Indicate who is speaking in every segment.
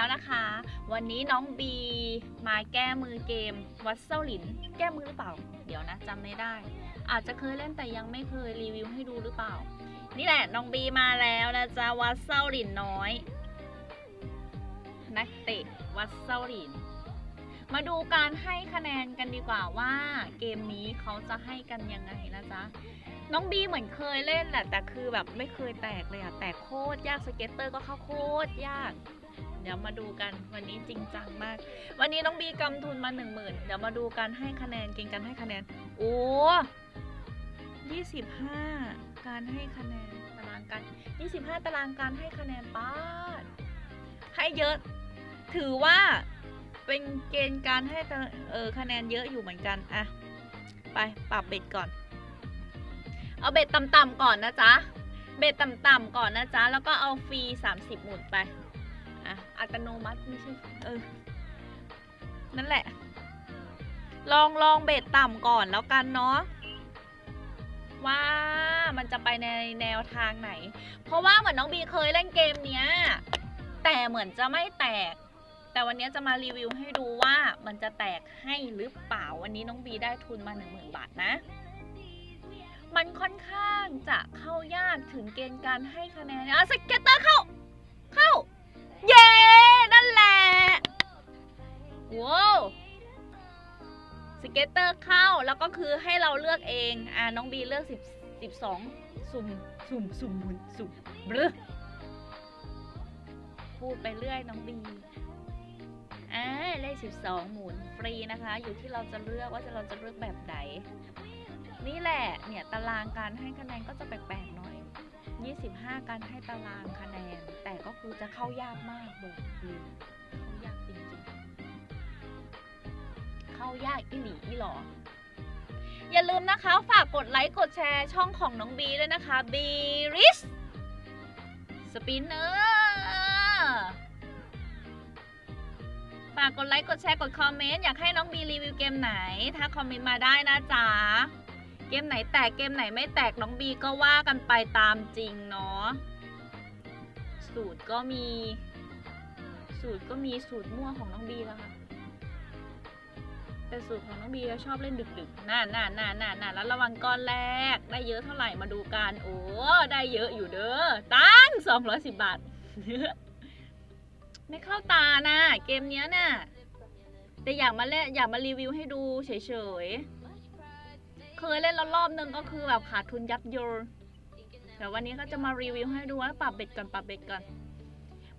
Speaker 1: แล้วนะคะ วันนี้น้องบีมาแก้มือเกมวัดเซาหลิน แก้มือหรือเปล่า เดี๋ยวนะจำไม่ได้ อาจจะเคยเล่นแต่ยังไม่เคยรีวิวให้ดูหรือเปล่า นี่แหละน้องบีมาแล้วนะจ๊ะวัดเซาหลินน้อย นักเตะวัดเซาหลิน มาดูการให้คะแนนกันดีกว่าว่าเกมนี้เขาจะให้กันยังไงนะจ๊ะน้องบีเหมือนเคยเล่นแหละแต่คือแบบไม่เคยแตกเลยอะแตกโคตรยากสเก็ตเตอร์ก็เข้าโคตรยาก เดี๋ยวมาดูกันวันนี้จริงจังมาก วันนี้น้องบีกำทุนมาหนึ่งหมื่นเดี๋ยวมาดูการให้คะแนนเก่งกันให้คะแนน โอ้ยี่สิบห้าการให้คะแนนตารางการยี่สิบห้าตารางการให้คะแนนป้าดให้เยอะ ถือว่าเป็นเกณฑ์การให้เออคะแนนเยอะอยู่เหมือนกันอะไปปรับเบ็ดก่อน เอาเบ็ดต่ำๆก่อนนะจ๊ะเบ็ดต่ำๆก่อนนะจ๊ะ แล้วก็เอาฟรี 30 หมุนไป อะอัตโนมัติไม่ใช่เออ นั่นแหละ ลองลองเบ็ดต่ำก่อนแล้วกันเนาะว่ามันจะไปในแนวทางไหน เพราะว่าเหมือนน้องบีเคยเล่นเกมเนี้ย แต่เหมือนจะไม่แตก แต่วันนี้จะมารีวิวให้ดูว่ามันจะแตกให้หรือเปล่า วันนี้น้องบีได้ทุนมา 10,000 บาทนะ มันค่อนข้างจะเข้ายากถึงเกณฑ์การให้คะแนนอะสเก็ตเตอร์เข้า เย้ นั่นแหละว้าวสเก็ตเตอร์เข้าแล้วก็คือให้เราเลือกเอง อ่าน้องบีเลือกสิบสิบสองสุ่มสุ่มสุ่มหมุนสุ่มบรือพูดไปเรื่อยน้องบีอ่าเลขสิบสองหมุนฟรีนะคะ อยู่ที่เราจะเลือกว่าจะเราจะเลือกแบบไหนนี่แหละเนี่ยตารางการให้คะแนนก็จะแปลกๆหน่อย 25 การให้ตารางคะแนน แต่ก็คือจะเข้ายากมากบอกเลยเข้ายากจริงๆ เข้ายากอีหลีอีหลออย่าลืมนะคะ ฝากกดไลค์กดแชร์ช่องของน้องบีด้วยนะคะบีริสสปินเนอร์ฝากกดไลค์กดแชร์กดคอมเมนต์อยากให้น้องบีรีวิวเกมไหน ถ้าคอมเมนต์มาได้นะจ๊ะ เกมไหนแตกเกมไหนไม่แตกน้องบีก็ว่ากันไปตามจริงเนาะสูตรก็มี สูตรก็มีสูตรมั่วของน้องบีแล้วค่ะแต่สูตรของน้องบีชอบเล่นดึกๆน่าน่าน่าน่าน่าแล้วระวังก้อนแรก ได้เยอะเท่าไหร่มาดูกันโอ้ได้เยอะอยู่เด้อตั้งสองร้อยสิบบาทไม่เข้าตานะเกมเนี้ยน่ะแต่อยากมาเล่นอยากมารีวิวให้ดูเฉยๆ เคยเล่นแล้วรอบนึงก็คือแบบขาดทุนยับเยินแต่วันนี้ก็จะมารีวิวให้ดูว่าปรับเบ็ดก่อนปรับเบ็ดก่อน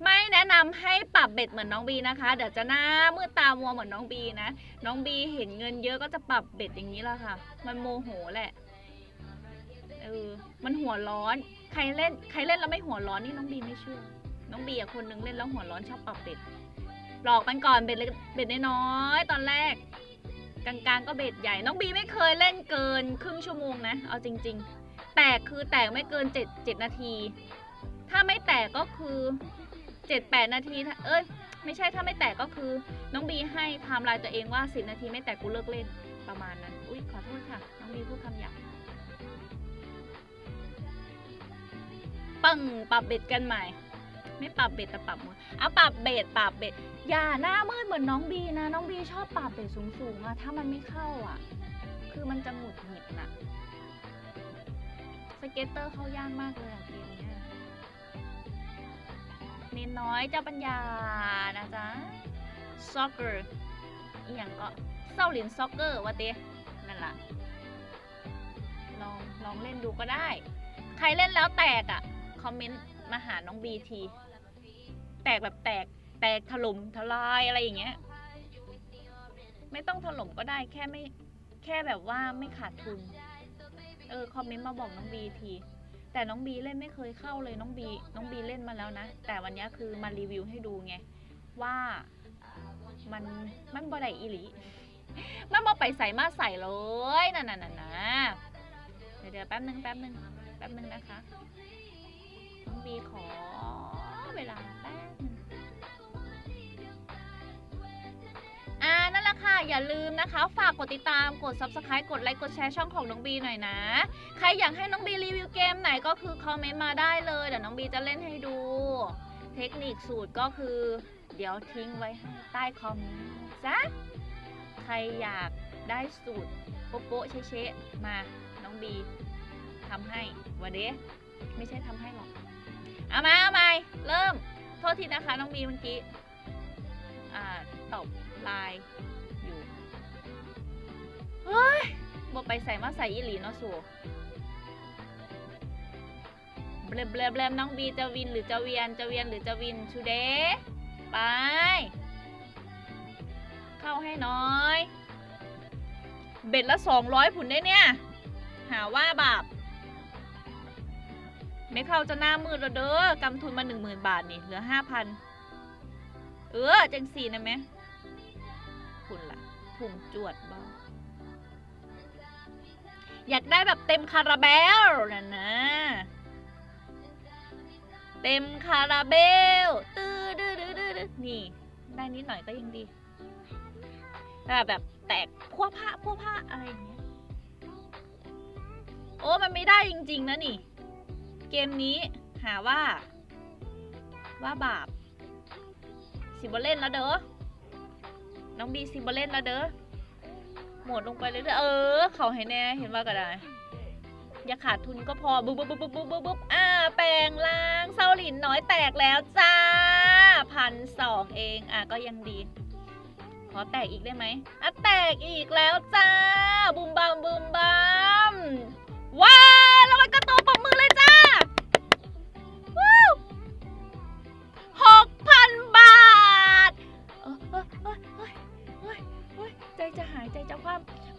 Speaker 1: ไม่แนะนำให้ปรับเบ็ดเหมือนน้องบีนะคะ เดี๋ยวจะหน้ามืดตามัวเหมือนน้องบีนะ น้องบีเห็นเงินเยอะก็จะปรับเบ็ดอย่างนี้แหละค่ะ มันโมโหแหละ เออ มันหัวร้อน ใครเล่น ใครเล่นแล้วไม่หัวร้อนนี่น้องบีไม่เชื่อ น้องบีอะคนนึงเล่นแล้วหัวร้อนชอบปรับเบ็ด หลอกมันก่อนเบ็ดเล็กเบ็ดน้อยๆตอนแรกางๆ ก็เบ็ดใหญ่ น้องบีไม่เคยเล่นเกินครึ่งชั่วโมงนะ เอาจริง ๆ แตกคือแตกไม่เกินเจ็ดเจ็ดนาที ถ้าไม่แตกก็คือเจ็ดแปดนาที เอ้ย ไม่ใช่ถ้าไม่แตกก็คือ น้องบีให้ไทม์ไลน์ตัวเองว่าสิบนาทีไม่แตกกูเลิกเล่นประมาณนั้น อุ้ยขอโทษค่ะ น้องบีพูดคำหยาบปึ้งปรับเบ็ดกันใหม่ ไม่ปรับเบ็ดแต่ปรับหมดเอาปรับเบ็ดปรับเบ็ดอย่าหน้ามืดเหมือนน้องบีนะ น้องบีชอบปรับเบ็ดสูงๆอะถ้ามันไม่เข้าอะคือมันจะหงุดหงิดน่ะสเก็ตเตอร์เข้ายากมากเลยอะเกมเนี้ยเน้นน้อยเจ้าปัญญานะจ๊ะซ็อกเกอร์อีหยังก็เศร้าหลินซ็อกเกอร์วะเต้นั่นล่ะลองลองเล่นดูก็ได้ ใครเล่นแล้วแตกอะ่ะ คอมเมนต์มาหาน้องบีที แตกแบบแตกแตกถล่มทลายอะไรอย่างเงี้ย ไม่ต้องถล่มก็ได้แค่ไม่แค่แบบว่าไม่ขาดทุน เออคอมเมนต์มาบอกน้องบีที แต่น้องบีเล่นไม่เคยเข้าเลยน้องบีน้องบีเล่นมาแล้วนะ แต่วันนี้คือมารีวิวให้ดูไง ว่ามันมันบ่ได้อีหลีมันบ่ไปใส่มาใส่เลยน่ะน่ะน่ะนะเดี๋ยวเดี๋ยวแป๊บนึงแป๊บนึงแป๊บนึงนะคะน้องบีขอเวลา อย่าลืมนะคะ ฝากกดติดตามกด subscribe กดไลค์กดแชร์ช่องของน้องบีหน่อยนะ ใครอยากให้น้องบีรีวิวเกมไหนก็คือคอมเมนต์มาได้เลยเดี๋ยวน้องบีจะเล่นให้ดู เทคนิคสูตรก็คือ เดี๋ยวทิ้งไว้ให้ใต้คอมเมนต์นะจ๊ะใครอยากได้สูตรโป๊ะเชะๆมาน้องบีทำให้วันเด้ไม่ใช่ทำให้หรอกเอามาเอามาเริ่มโทษทีนะคะน้องบีเมื่อกี้อ่าตอบไลน์อยู่ บไปใส่มาใส่อีหลีเนาะสูเบลเบลเบลน้องบีจะวินหรือจะเวียนจะเวียนหรือจะวินชูเดไป เข้าให้น้อย เบ็ดละสองร้อยผุนได้เนี่ย หาว่าบาปไม่เข้าจะหน้ามืดแล้วเด้อกำทุนมาหนึ่งหมื่นบาทนี่เหลือห้าพันเออ จังสี่นะไหมคุณล่ะถุงจวดบ้า อยากได้แบบเต็มคาราเบลนะนะ เต็มคาราเบลตื้อดื้อดื้อดื้อดื้อนี่ ได้นิดหน่อยก็ยังดีแต่แบบแตกพัวผ้าพัวผ้าอะไรอย่างเงี้ย โอ้มันไม่ได้จริง ๆ นะนี่ เกมนี้หาว่า ว่าบาปสิบเล่นแล้วเด้อน้องบีสิบเล่นแล้วเด้อ หมดลงไปเลยๆเออ เขาให้แน่เห็นว่าก็ได้ อย่าขาดทุนก็พอบุ๊บบุ๊บบุ๊บบุ๊บบุ๊บอ่าแปลงล่างเซาหลินน้อยแตกแล้วจ้าพันสองเองอะก็ยังดี ขอแตกอีกได้ไหมอะแตกอีกแล้วจ้าบุมบัมบุมบัมว้าแล้วมันก็ต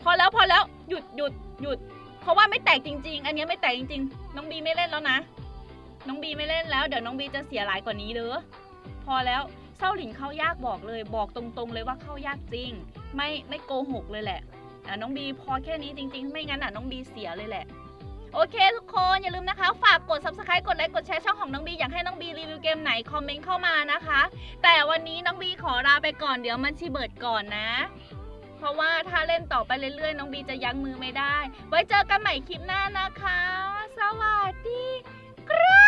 Speaker 1: พอแล้วพอแล้วหยุดหยุดหยุด เพราะว่าไม่แตกจริง ๆ อันนี้ไม่แตกจริง ๆ น้องบีไม่เล่นแล้วนะ น้องบีไม่เล่นแล้วเดี๋ยวน้องบีจะเสียหลายกว่านี้เด้อพอแล้วเศร้าหลินเข้ายากบอกเลย บอกตรงๆเลยว่าเข้ายากจริง ไม่ไม่โกหกเลยแหละอะน้องบีพอแค่นี้จริง ๆ ไม่งั้นอะน้องบีเสียเลยแหละโอเคทุกคนอย่าลืมนะคะ ฝากกด subscribe กดไลค์กดแชร์ช่องของน้องบีอยากให้น้องบีรีวิวเกมไหน คอมเมนต์เข้ามานะคะ แต่วันนี้น้องบีขอลาไปก่อนเดี๋ยวมันชีเบิร์ดก่อนนะ เพราะว่าถ้าเล่นต่อไปเรื่อยๆ น้องบีจะยั้งมือไม่ได้ ไว้เจอกันใหม่คลิปหน้านะคะ สวัสดีครับ